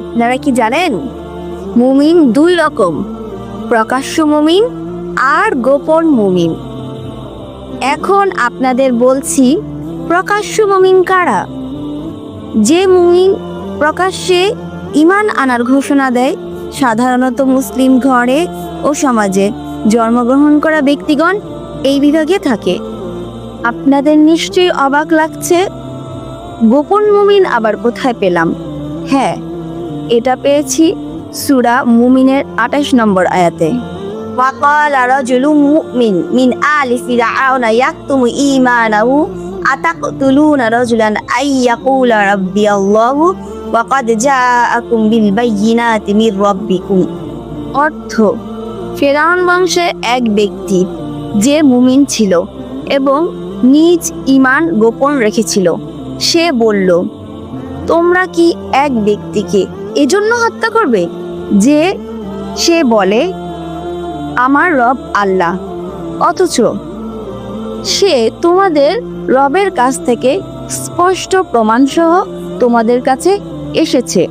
আপনারা কি জানেন? মুমিন দুই রকম, প্রকাশ্য মুমিন আর গোপন মুমিন। এখন আপনাদের বলছি, প্রকাশ্য মুমিন কারা? যে মুমিন প্রকাশ্যে ইমান আনার ঘোষণা দেয়, সাধারণত মুসলিম ঘরে ও সমাজে জন্মগ্রহণ করা ব্যক্তিগণ এই বিভাগে থাকে। আপনাদের নিশ্চয়ই অবাক লাগছে, গোপন মুমিন আবার কোথায় পেলাম? হ্যাঁ এটা পেয়েছি সুরা মুমিনের আঠাশ নম্বর আয়াতে وقال رجل مؤمن من آل فرعون يكتم إيمانه أتقتلون رجلا أن يقول ربي الله وقد جاءكم بالبينات من ربكم অর্থ ফেরাউন বংশের এক ব্যক্তি যে মুমিন ছিল এবং নিজ ইমান গোপন রেখেছিল সে বলল তোমরা কি এক ব্যক্তিকে এজন্য হত্যা করবে? যে সে বলে, আমার রব আল্লাহ। অথচ সে তোমাদের রবের কাছ থেকে স্পষ্ট প্রমাণসহ তোমাদের কাছে এসেছে।